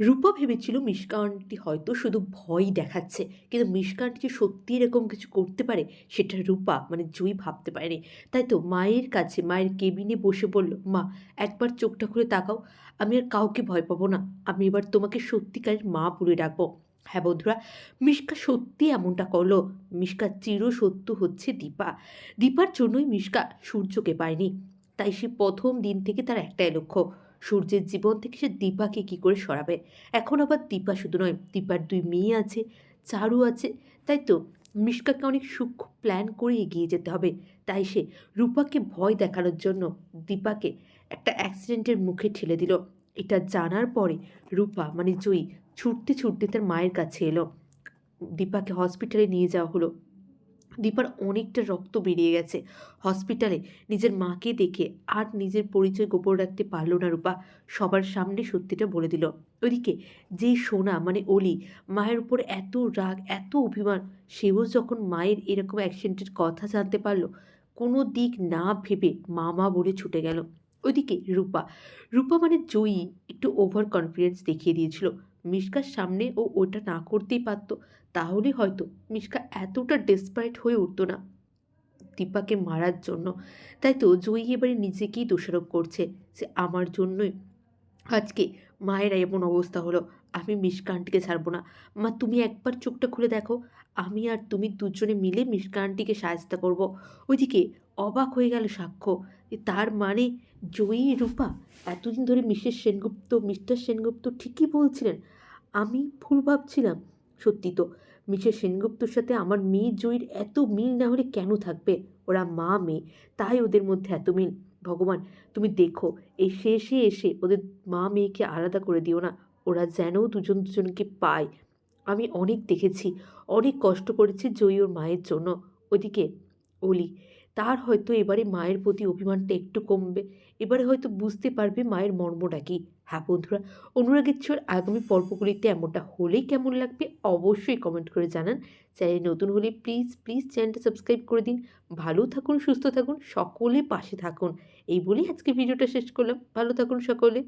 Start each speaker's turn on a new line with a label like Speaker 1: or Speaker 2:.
Speaker 1: রূপা ভেবেছিল মিশকা আন্টি হয়তো শুধু ভয় দেখাচ্ছে, কিন্তু মিশকা আন্টি যে সত্যি এরকম কিছু করতে পারে, সেটা রূপা মানে জুই ভাবতে পারেনি। তাই তো মায়ের কাছে, মায়ের কেবিনে বসে বলল, মা, একবার চোখটা খুলে তাকাও, আমি আর কাউকে ভয় পাবো না, আমি এবার তোমাকে সত্যিকারের মা বলে ডাকবো। হ্যাঁ বন্ধুরা মিশকা সত্যি এমনটা করল মিশকা চির সত্য হচ্ছে দীপা। দীপার জন্যই মিশকা সূর্যকে পায়নি, তাই সে প্রথম দিন থেকে তার একটাই লক্ষ্য সূর্যের জীবন থেকে সে দীপাকে কী করে সরাবে? এখন আবার দীপা শুধু নয়, দীপার দুই মেয়ে আছে, চারু আছে। তাই তো মিশকাকে অনেক সূক্ষ্ম প্ল্যান করে এগিয়ে যেতে হবে। তাই সে রূপাকে ভয় দেখানোর জন্য দীপাকে একটা অ্যাক্সিডেন্টের মুখে ঠেলে দিল। এটা জানার পরে রূপা মানে জয়ী ছুটতে ছুটতে তার মায়ের কাছে এলো। দীপাকে হসপিটালে নিয়ে যাওয়া হলো। দীপার অনেকটা রক্ত বেরিয়ে গেছে। হসপিটালে নিজের মাকে দেখে আর নিজের পরিচয় গোপন রাখতে পারল না রূপা। সবার সামনে সত্যিটা বলে দিল। ওইদিকে যেই সোনা মানে অলি, মায়ের উপর এত রাগ, এত অভিমান, সেও যখন মায়ের এরকম অ্যাক্সিডেন্টের কথা জানতে পারল, কোনো দিক না ভেবে মামা বলে ছুটে গেল। ওইদিকে রূপা রূপা মানে জয়ী, একটু ওভার কনফিডেন্স দেখিয়ে দিয়েছিল। মিশকার সামনে ও ওটা না করতেই পারতো। তাহলে হয়তো মিশকা এতটা ডেসপারেট হয়ে উঠতো না দীপাকে মারার জন্য। তাই তো জয়ী এবারে নিজেকেই দোষারোপ করছে যে আমার জন্যই। আজকে মায়েরা এমন অবস্থা হলো। আমি মিশকা আন্টিকে ছাড়বো না। মা, তুমি একবার চোখটা খুলে দেখো। আমি আর তুমি দুজনে মিলে মিশকা আন্টিকে সাহায্য করব। ওইদিকে অবাক হয়ে গেল সাক্ষ্য। তার মানে জয়ী রূপা? এতদিন ধরে মিসেস সেনগুপ্ত, মিস্টার সেনগুপ্ত ঠিকই বলছিলেন। আমি ভুল ভাবছিলাম। সত্যি তো, মিসেস সেনগুপ্তর সাথে আমার মেয়ে জয়ীর এত মিল না হলে কেন থাকবে? ওরা মা, মেয়ে, তাই ওদের মধ্যে এত মিল। ভগবান, তুমি দেখো, এই শেষে এসে ওদের মা, মেয়েকে আলাদা করে দিও না। ওরা যেন দুজন দুজনকে পায়। আমি অনেক দেখেছি, অনেক কষ্ট করেছি জয়ী ওর মায়ের জন্য। ওদিকে, অলি, তার হয়তো এবারে মায়ের প্রতি অভিমানটা একটু কমবে। এবারে হয়তো বুঝতে পারবে মায়ের মর্মটা কি। হ্যাঁ বন্ধুরা, অনুরাগের ছোঁয়ার আগামী পর্বগুলিতে এমনটা হলেই কেমন লাগবে অবশ্যই কমেন্ট করে জানান। চ্যানেল নতুন হলে প্লিজ প্লিজ চ্যানেলটা সাবস্ক্রাইব করে দিন। ভালো থাকুন, সুস্থ থাকুন, সকলে পাশে থাকুন। এই বলেই আজকে ভিডিওটা শেষ করলাম। ভালো থাকুন সকলে।